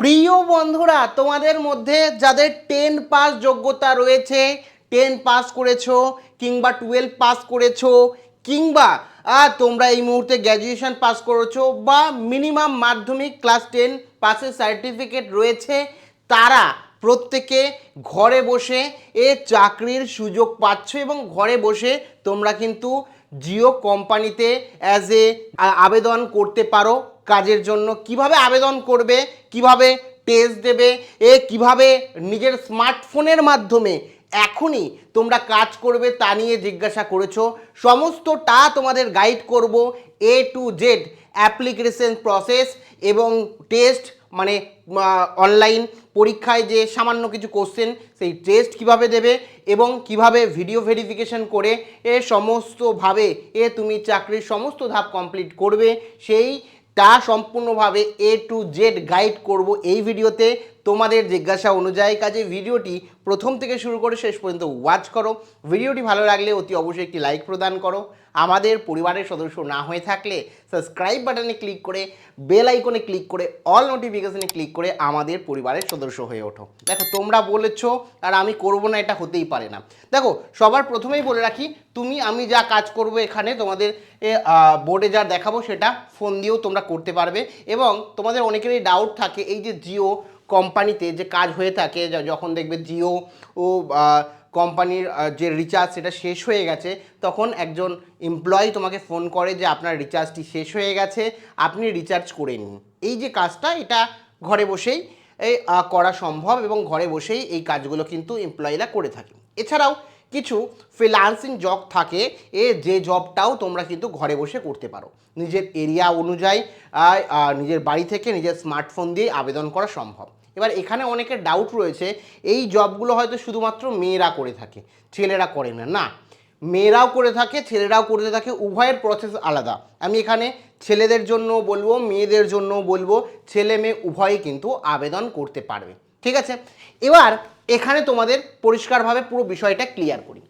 প্রিয় বন্ধুরা, তোমাদের মধ্যে যাদের টেন পাস যোগ্যতা রয়েছে টেন পাস করেছ কিংবা টুয়েলভ পাস করেছ কিংবা তোমরা এই মুহূর্তে গ্র্যাজুয়েশন পাস করেছ বা মিনিমাম মাধ্যমিক ক্লাস টেন পাসের সার্টিফিকেট রয়েছে, তারা প্রত্যেকে ঘরে বসে এ চাকরির সুযোগ পাচ্ছ এবং ঘরে বসে তোমরা কিন্তু জিও কোম্পানিতে অ্যাজ এ আবেদন করতে পারো কাজের জন্য। কীভাবে আবেদন করবে? কীভাবে টেস্ট দেবে, এ কীভাবে নিজের স্মার্টফোনের মাধ্যমে এখনই তোমরা কাজ করবে তা নিয়ে জিজ্ঞাসা করেছ, সমস্তটা তোমাদের গাইড করব A to Z application process এবং টেস্ট মানে অনলাইন পরীক্ষায় যে সামান্য কিছু কোশ্চেন সেই টেস্ট কীভাবে দেবে এবং কীভাবে ভিডিও ভেরিফিকেশন করে, এ সমস্তভাবে, এ তুমি চাকরির সমস্ত ধাপ কমপ্লিট করবে, সেই তা সম্পূর্ণভাবে এ টু জেড গাইড করব এই ভিডিওতে। তোমাদের জিজ্ঞাসা অনুযায়ী কাজে ভিডিওটি প্রথম থেকে শুরু করে শেষ পর্যন্ত ওয়াচ করো। ভিডিওটি ভালো লাগলে অতি অবশ্যই একটি লাইক প্রদান করো। আমাদের পরিবারের সদস্য না হয়ে থাকলে সাবস্ক্রাইব বাটনে ক্লিক করে বেল আইকনে ক্লিক করে অল নোটিফিকেশনে ক্লিক করে আমাদের পরিবারের সদস্য হয়ে ওঠো। দেখো, তোমরা বলেছ আর আমি করব না, এটা হতেই পারে না। দেখো, সবার প্রথমেই বলে রাখি, তুমি, আমি যা কাজ করব এখানে তোমাদের বোর্ডে যা দেখাবো সেটা ফোন দিয়েও তোমরা করতে পারবে এবং তোমাদের অনেকেরই ডাউট থাকে, এই যে জিও কোম্পানিতে যে কাজ হয়ে থাকে যখন দেখবে জিও ও কোম্পানির যে রিচার্জ সেটা শেষ হয়ে গেছে, তখন একজন এমপ্লয়ি তোমাকে ফোন করে যে আপনার রিচার্জটি শেষ হয়ে গেছে, আপনি রিচার্জ করে নিন। এই যে কাজটা, এটা ঘরে বসেই করা সম্ভব এবং ঘরে বসেই এই কাজগুলো কিন্তু এমপ্লয়িরা করে থাকে। এছাড়াও কিছু ফ্রিলান্সিং জব থাকে, এ যে জবটাও তোমরা কিন্তু ঘরে বসে করতে পারো। নিজের এরিয়া অনুযায়ী নিজের বাড়ি থেকে নিজের স্মার্টফোন দিয়ে আবেদন করা সম্ভব। এবার এখানে অনেকের ডাউট রয়েছে, এই জবগুলো হয়তো শুধুমাত্র মেয়েরা করে থাকে, ছেলেরা করে না না। মেয়েরাও করে থাকে, ছেলেরাও করতে থাকে, উভয়ের প্রসেস আলাদা। আমি এখানে ছেলেদের জন্য বলব, মেয়েদের জন্য বলব, ছেলে মেয়ে উভয়ে কিন্তু আবেদন করতে পারবে, ঠিক আছে? এবার এখানে তোমাদের পরিষ্কারভাবে পুরো বিষয়টা ক্লিয়ার করি।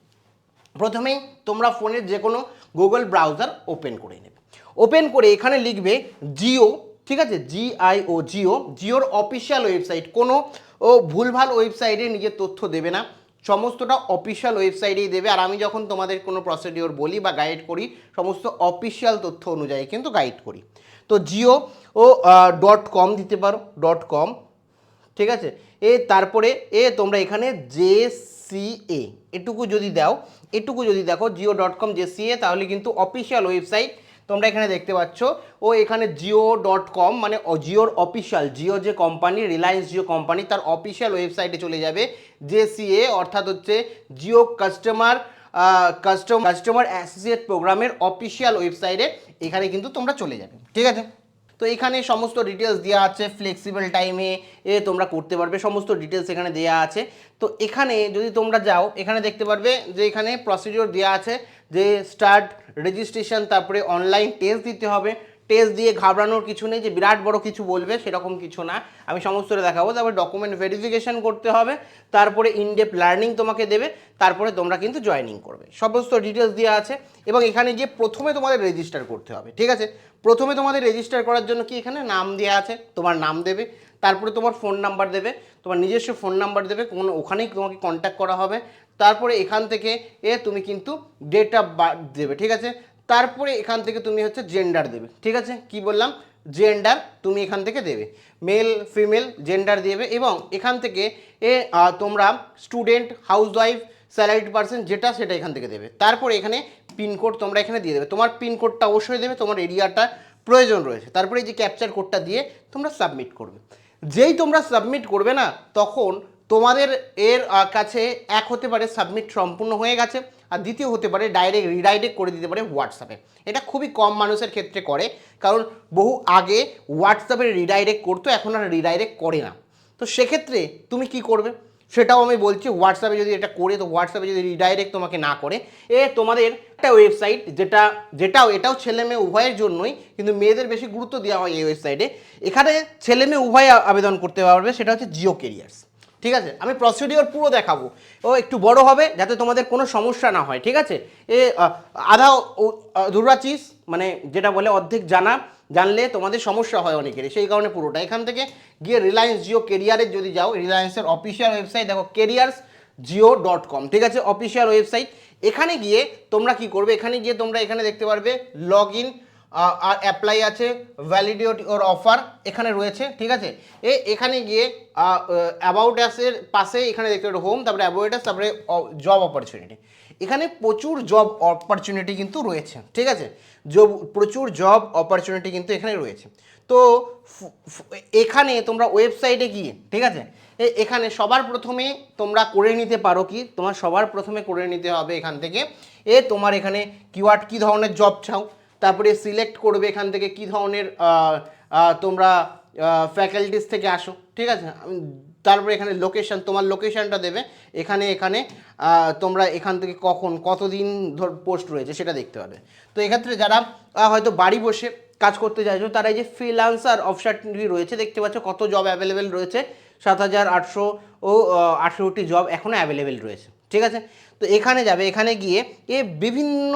প্রথমেই তোমরা ফোনের যে কোনো গুগল ব্রাউজার ওপেন করে নেবে। ওপেন করে এখানে লিখবে জিও ঠিক আছে? জিআইও জিও জিওর অফিসিয়াল ওয়েবসাইট কোনো, ও, ভুলভাল ওয়েবসাইটে নিজের তথ্য দেবে না। সমস্তটা অফিসিয়াল ওয়েবসাইটেই দেবে। আর আমি যখন তোমাদের কোনো প্রসিডিওর বলি বা গাইড করি, সমস্ত অফিসিয়াল তথ্য অনুযায়ী কিন্তু গাইড করি। তো জিও ও ডট কম দিতে পারো ডট কম ঠিক আছে? এ, তারপরে, এ, তোমরা এখানে জে সি এ এটুকু যদি দাও, এটুকু যদি দেখো Jio dot com J C A তাহলে কিন্তু অফিসিয়াল ওয়েবসাইট তোমরা এখানে দেখতে পাচ্ছ। ও এখানে জিও ডট কম মানে জিওর অফিসিয়াল জিও যে কোম্পানি, রিলায়েন্স জিও কোম্পানি, তার অফিসিয়াল ওয়েবসাইটে চলে যাবে। জে সি অর্থাৎ হচ্ছে Jio customer custom, customer associate প্রোগ্রামের অফিসিয়াল ওয়েবসাইটে এখানে কিন্তু তোমরা চলে যাবে। ঠিক আছে? তো এখানে সমস্ত ডিটেলস দেওয়া আছে ফ্লেক্সিবল টাইমে এ তোমরা করতে পারবে, সমস্ত ডিটেলস এখানে দেওয়া আছে। তো এখানে যদি তোমরা যাও, এখানে দেখতে পারবে যে এখানে প্রসিডিওর দেওয়া আছে। যে স্টার্ট রেজিস্ট্রেশন তারপরে অনলাইন টেস্ট দিতে হবে। টেস্ট দিয়ে ঘাবড়ানোর কিছু নেই যে বিরাট বড় কিছু বলবে, সেরকম কিছু না। আমি সমস্তটা দেখাবো। তারপরে ডকুমেন্ট ভেরিফিকেশন করতে হবে। তারপরে ইনডেপ লার্নিং তোমাকে দেবে। তারপরে তোমরা কিন্তু জয়েনিং করবে। সমস্ত ডিটেলস দেওয়া আছে। এবং এখানে গিয়ে প্রথমে তোমাদের রেজিস্টার করতে হবে। ঠিক আছে? প্রথমে তোমাদের রেজিস্টার করার জন্য কি এখানে? নাম দেওয়া আছে। তোমার নাম দেবে। তারপরে তোমার ফোন নাম্বার দেবে। তোমার নিজস্ব ফোন নাম্বার দেবে। কোনো ওখানেই তোমাকে কন্ট্যাক্ট করা হবে। তারপরে এখান থেকে এ তুমি কিন্তু ডেট অফ বার্থ দেবে, ঠিক আছে? তারপরে এখান থেকে তুমি হচ্ছে জেন্ডার দেবে, ঠিক আছে? কি বললাম? জেন্ডার তুমি এখান থেকে দেবে। মেল ফিমেল জেন্ডার দেবে এবং এখান থেকে এ তোমরা স্টুডেন্ট হাউসওয়াইফ স্যালারিড পার্সন যেটা সেটা এখান থেকে দেবে। তারপরে এখানে পিনকোড তোমরা এখানে দিয়ে দেবে। তোমার পিনকোডটা অবশ্যই দেবে, তোমার এরিয়াটা প্রয়োজন রয়েছে। তারপরে এই যে ক্যাপচার কোডটা দিয়ে তোমরা সাবমিট করবে। যেই তোমরা সাবমিট করবে না, তখন তোমাদের এর কাছে এক হতে পারে সাবমিট সম্পূর্ণ হয়ে গেছে আর দ্বিতীয় হতে পারে ডাইরেক্ট রিডাইরেক্ট করে দিতে পারে হোয়াটসঅ্যাপে এটা খুবই কম মানুষের ক্ষেত্রে করে, কারণ বহু আগে হোয়াটসঅ্যাপে রিডাইরেক্ট করতো, এখন আর রিডাইরেক্ট করে না। তো সেক্ষেত্রে তুমি কি করবে? সেটাও আমি বলছি হোয়াটসঅ্যাপে যদি এটা করে, তো হোয়াটসঅ্যাপে যদি রিডাইরেক্ট তোমাকে না করে, এ তোমাদের একটা ওয়েবসাইট যেটা, যেটাও, এটাও ছেলে মেয়ে উভয়ের জন্যই, কিন্তু মেয়েদের বেশি গুরুত্ব দেওয়া হয় এই ওয়েবসাইটে এখানে ছেলে মেয়ে উভয় আবেদন করতে পারবে, সেটা হচ্ছে জিও কেরিয়ার্স ঠিক আছে? আমি প্রসিডিওর পুরো দেখাবো। ও একটু বড় হবে যাতে তোমাদের কোনো সমস্যা না হয়, ঠিক আছে? এ আধা চিজ মানে যেটা বলে অর্ধেক জানা, জানলে তোমাদের সমস্যা হয় অনেকেরই। সেই কারণে পুরোটা। এখান থেকে গিয়ে রিলায়েন্স জিও কেরিয়ারের যদি যাও রিলায়েন্সের অফিসিয়াল ওয়েবসাইট দেখো কেরিয়ার্স জিও ডট কম ঠিক আছে? অফিসিয়াল ওয়েবসাইট এখানে গিয়ে তোমরা কি করবে? এখানে গিয়ে তোমরা এখানে দেখতে পারবে লগ ইন আর অ্যাপ্লাই আছে ভ্যালিডিটি ওর অফার এখানে রয়েছে, ঠিক আছে? এ, এখানে গিয়ে অ্যাবাউট অ্যাসের পাশে এখানে দেখতে পারবে হোম তারপরে অ্যাবাউট অ্যাস তারপরে জব অপরচুনিটি এখানে প্রচুর জব অপরচুনিটি কিন্তু রয়েছে, ঠিক আছে? জব প্রচুর জব অপরচুনিটি কিন্তু এখানে রয়েছে। তো এখানে তোমরা ওয়েবসাইটে গিয়ে, ঠিক আছে? এখানে সবার প্রথমে তোমরা করে নিতে পারো কি? তোমার সবার প্রথমে করে নিতে হবে এখান থেকে, এ, তোমার এখানে কিওয়ার্ড কী ধরনের জব চাও তারপরে সিলেক্ট করবে এখান থেকে কী ধরনের তোমরা ফ্যাকাল্টিস থেকে আসো, ঠিক আছে? তারপরে এখানে লোকেশন তোমার লোকেশনটা দেবে। এখানে এখানে তোমরা এখান থেকে কখন, কতদিন ধর পোস্ট রয়েছে সেটা দেখতে পাবে। তো এক্ষেত্রে যারা হয়তো বাড়ি বসে কাজ করতে চাইছো, তারা এই যে ফ্রিলান্সার অপশানটি রয়েছে, দেখতে পাচ্ছ কত জব অ্যাভেলেবেল রয়েছে। সাত হাজার আটশো ও আঠেরোটি জব এখনও অ্যাভেলেবেল রয়েছে। ঠিক আছে? তো এখানে যাবে, এখানে গিয়ে এ বিভিন্ন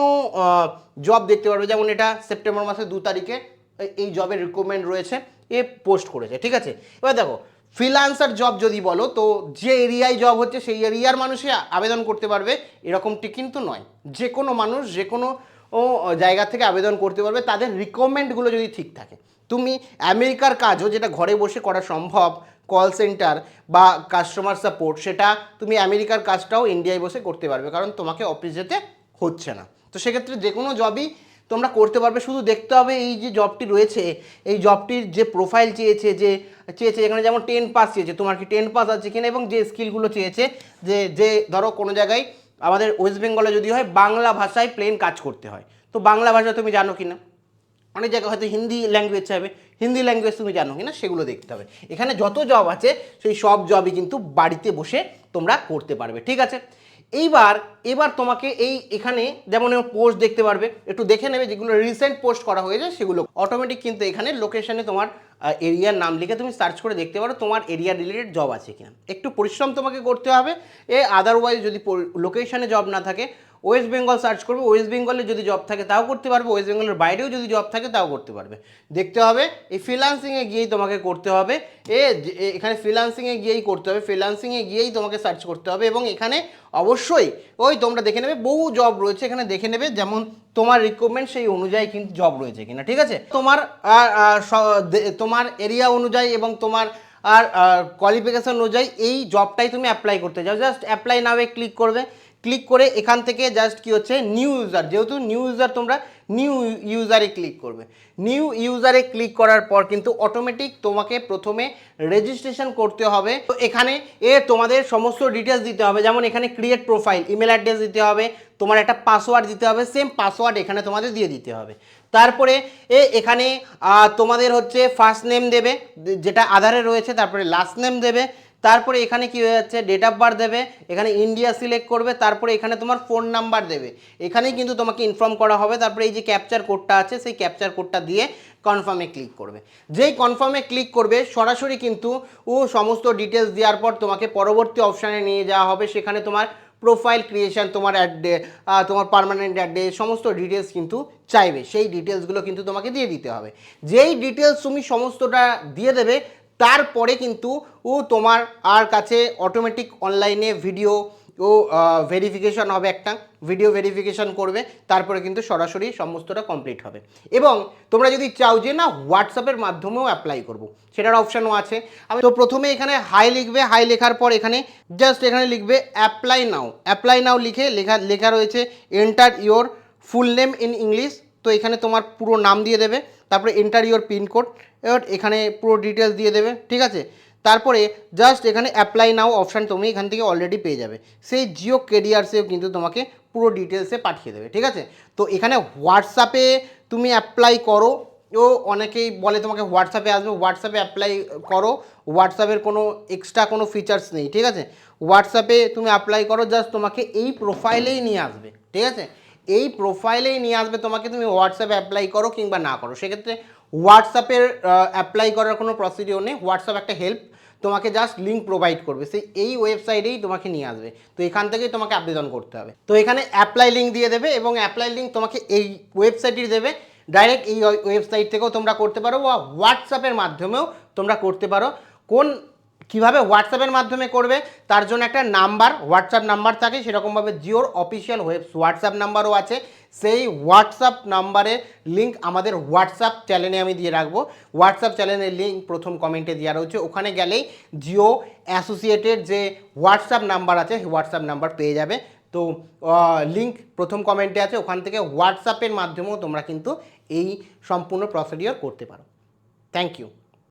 জব দেখতে পারবে। যেমন এটা সেপ্টেম্বর মাসের দু তারিখে এই জবের রিকমেন্ড রয়েছে, এ পোস্ট করেছে, ঠিক আছে? এবার দেখো ফ্রিলান্সার জব যদি বলো, তো যে এরিয়ায় জব হচ্ছে, সেই এরিয়ার মানুষই আবেদন করতে পারবে। এরকমটি কিন্তু নয়। যে কোনো মানুষ, যে কোনো জায়গা থেকে আবেদন করতে পারবে। তাদের রিকমেন্ডগুলো যদি ঠিক থাকে। তুমি আমেরিকার কাজও যেটা ঘরে বসে করা সম্ভব কল সেন্টার বা কাস্টমার সাপোর্ট সেটা তুমি আমেরিকার কাজটাও ইন্ডিয়ায় বসে করতে পারবে, কারণ তোমাকে অফিস যেতে হচ্ছে না। তো সেক্ষেত্রে যে কোনো জবই তোমরা করতে পারবে, শুধু দেখতে হবে এই যে জবটি রয়েছে, এই জবটির যে প্রোফাইল চেয়েছে, যে চেয়েছে এখানে যেমন টেন পাস চেয়েছে, তোমার কি টেন পাস আছে কিনা এবং যে স্কিলগুলো চেয়েছে, যে যে ধরো কোনো জায়গায় আমাদের ওয়েস্ট বেঙ্গলে যদি হয়, বাংলা ভাষায় প্লেন কাজ করতে হয়। তো বাংলা ভাষা তুমি জানো কিনা? অনেক জায়গায় হয়তো হিন্দি ল্যাঙ্গুয়েজ চাইবে হিন্দি ল্যাঙ্গুয়েজ তুমি জানো কিনা, সেগুলো দেখতে হবে। এখানে যত জব আছে, সেই সব জবই কিন্তু বাড়িতে বসে তোমরা করতে পারবে, ঠিক আছে? এইবার, এবার তোমাকে এই এখানে যেমন পোস্ট দেখতে পারবে, একটু দেখে নেবে যেগুলো রিসেন্ট পোস্ট করা হয়েছে, সেগুলো অটোমেটিক কিন্তু এখানে লোকেশনে তোমার এরিয়ার নাম লিখে তুমি সার্চ করে দেখতে পারো তোমার এরিয়া রিলেটেড জব আছে কিনা। একটু পরিশ্রম তোমাকে করতে হবে, এ আদারওয়াইজ যদি লোকেশনে জব না থাকে ওয়েস্ট বেঙ্গল সার্চ করবে ওয়েস্ট বেঙ্গলে যদি জব থাকে তাও করতে পারবে ওয়েস্ট বেঙ্গলের বাইরেও যদি জব থাকে তাও করতে পারবে। দেখতে হবে, এই ফ্রিলান্সিংয়ে গিয়েই তোমাকে করতে হবে, এ এখানে ফ্রিলান্সিংয়ে গিয়েই করতে হবে ফ্রিলান্সিংয়ে গিয়েই তোমাকে সার্চ করতে হবে এবং এখানে অবশ্যই ওই তোমরা দেখে নেবে বহু জব রয়েছে, এখানে দেখে নেবে যেমন তোমার রিকোয়ারমেন্ট সেই অনুযায়ী কিন্তু জব রয়েছে কিনা, ঠিক আছে? তোমার তোমার এরিয়া অনুযায়ী এবং তোমার আর কোয়ালিফিকেশন অনুযায়ী এই জবটাই তুমি অ্যাপ্লাই করতে যাও জাস্ট অ্যাপ্লাই নামে ক্লিক করবে ক্লিক করে এখান থেকে জাস্ট কি হচ্ছে? নিউ ইউজার যেহেতু নিউ ইউজার তোমরা নিউ ইউজারে ক্লিক করবে। নিউ ইউজারে ক্লিক করার পর কিন্তু অটোমেটিক তোমাকে প্রথমে রেজিস্ট্রেশন করতে হবে। তো এখানে এ তোমাদের সমস্ত ডিটেলস দিতে হবে। যেমন এখানে ক্রিয়েট প্রোফাইল ইমেল অ্যাড্রেস দিতে হবে, তোমার একটা পাসওয়ার্ড দিতে হবে সেম পাসওয়ার্ড এখানে তোমাদের দিয়ে দিতে হবে। তারপরে এ এখানে তোমাদের হচ্ছে ফার্স্ট নেম দেবে, যেটা আধারে রয়েছে, তারপরে লাস্ট নেম দেবে তারপরে এখানে কি হয়ে যাচ্ছে? ডেট অফ বার্থ দেবে, এখানে ইন্ডিয়া সিলেক্ট করবে, তারপরে এখানে তোমার ফোন নাম্বার দেবে। এখানেই কিন্তু তোমাকে ইনফর্ম করা হবে, তারপরে এই যে ক্যাপচার কোডটা আছে, সেই ক্যাপচার কোডটা দিয়ে কনফার্মে ক্লিক করবে। যেই কনফার্মে ক্লিক করবে, সরাসরি কিন্তু ও সমস্ত ডিটেলস দেওয়ার পর তোমাকে পরবর্তী অপশানে নিয়ে যাওয়া হবে। সেখানে তোমার প্রোফাইল ক্রিয়েশন তোমার অ্যাড্রে তোমার পার্মানেন্ট অ্যাড্রেস সমস্ত ডিটেলস কিন্তু চাইবে। সেই ডিটেলসগুলো কিন্তু তোমাকে দিয়ে দিতে হবে। যেই ডিটেলস তুমি সমস্তটা দিয়ে দেবে তারপরে কিন্তু ও তোমার আর কাছে অটোমেটিক অনলাইনে ভিডিও ও ভেরিফিকেশন হবে একটা। ভিডিও ভেরিফিকেশন করবে, তারপরে কিন্তু সরাসরি সমস্তটা কমপ্লিট হবে। এবং তোমরা যদি চাও যে না হোয়াটসঅ্যাপের মাধ্যমেও অ্যাপ্লাই করব, সেটার অপশানও আছে। আমি তো প্রথমে এখানে হাই লিখবে হাই লেখার পর এখানে জাস্ট এখানে লিখবে অ্যাপ্লাই নাও অ্যাপ্লাই নাও লিখে লেখা লেখা রয়েছে enter your full name in English তো এখানে তোমার পুরো নাম দিয়ে দেবে, তারপরে এন্টার ইওর পিনকোড এবার এখানে পুরো ডিটেলস দিয়ে দেবে, ঠিক আছে? তারপরে জাস্ট এখানে অ্যাপ্লাই নাও অপশান তুমি এখান থেকে অলরেডি পেয়ে যাবে। সেই জিও কেরিয়ার্সেও কিন্তু তোমাকে পুরো ডিটেলসে পাঠিয়ে দেবে, ঠিক আছে? তো এখানে হোয়াটসঅ্যাপে তুমি অ্যাপ্লাই করো, ও অনেকেই বলে তোমাকে হোয়াটসঅ্যাপে আসবে হোয়াটসঅ্যাপে অ্যাপ্লাই করো হোয়াটসঅ্যাপের কোনো এক্সট্রা কোনো ফিচার্স নেই, ঠিক আছে? হোয়াটসঅ্যাপে তুমি অ্যাপ্লাই করো জাস্ট তোমাকে এই প্রোফাইলেই নিয়ে আসবে, ঠিক আছে? এই প্রোফাইলেই নিয়ে আসবে, তোমাকে তুমি হোয়াটসঅ্যাপে অ্যাপ্লাই করো কিংবা না করো। সেক্ষেত্রে হোয়াটসঅ্যাপের অ্যাপ্লাই করার কোনো প্রসিডিওর নেই। হোয়াটসঅ্যাপ একটা হেল্প তোমাকে জাস্ট লিঙ্ক প্রোভাইড করবে। সেই এই ওয়েবসাইটেই তোমাকে নিয়ে আসবে। তো এখান থেকেই তোমাকে আবেদন করতে হবে। তো এখানে অ্যাপ্লাই লিঙ্ক দিয়ে দেবে এবং অ্যাপ্লাই লিঙ্ক তোমাকে এই ওয়েবসাইটই দেবে। ডাইরেক্ট এই ওয়েবসাইট থেকেও তোমরা করতে পারো বা হোয়াটসঅ্যাপের মাধ্যমেও তোমরা করতে পারো। কোন কীভাবে হোয়াটসঅ্যাপের মাধ্যমে করবে, তার জন্য একটা নাম্বার হোয়াটসঅ্যাপ নাম্বার থাকে, সেরকমভাবে জিওর অফিসিয়াল ওয়েব হোয়াটসঅ্যাপ নাম্বারও আছে। সেই হোয়াটসঅ্যাপ নাম্বারের লিঙ্ক আমাদের হোয়াটসঅ্যাপ চ্যানেলে আমি দিয়ে রাখব। হোয়াটসঅ্যাপ চ্যানেলের লিঙ্ক প্রথম কমেন্টে দেওয়া রয়েছে। ওখানে গেলেই জিও অ্যাসোসিয়েটেড যে হোয়াটসঅ্যাপ নাম্বার আছে, সেই হোয়াটসঅ্যাপ নাম্বার পেয়ে যাবে। তো লিঙ্ক প্রথম কমেন্টে আছে। ওখান থেকে হোয়াটসঅ্যাপের মাধ্যমেও তোমরা কিন্তু এই সম্পূর্ণ প্রসিডিওর করতে পারো। Thank you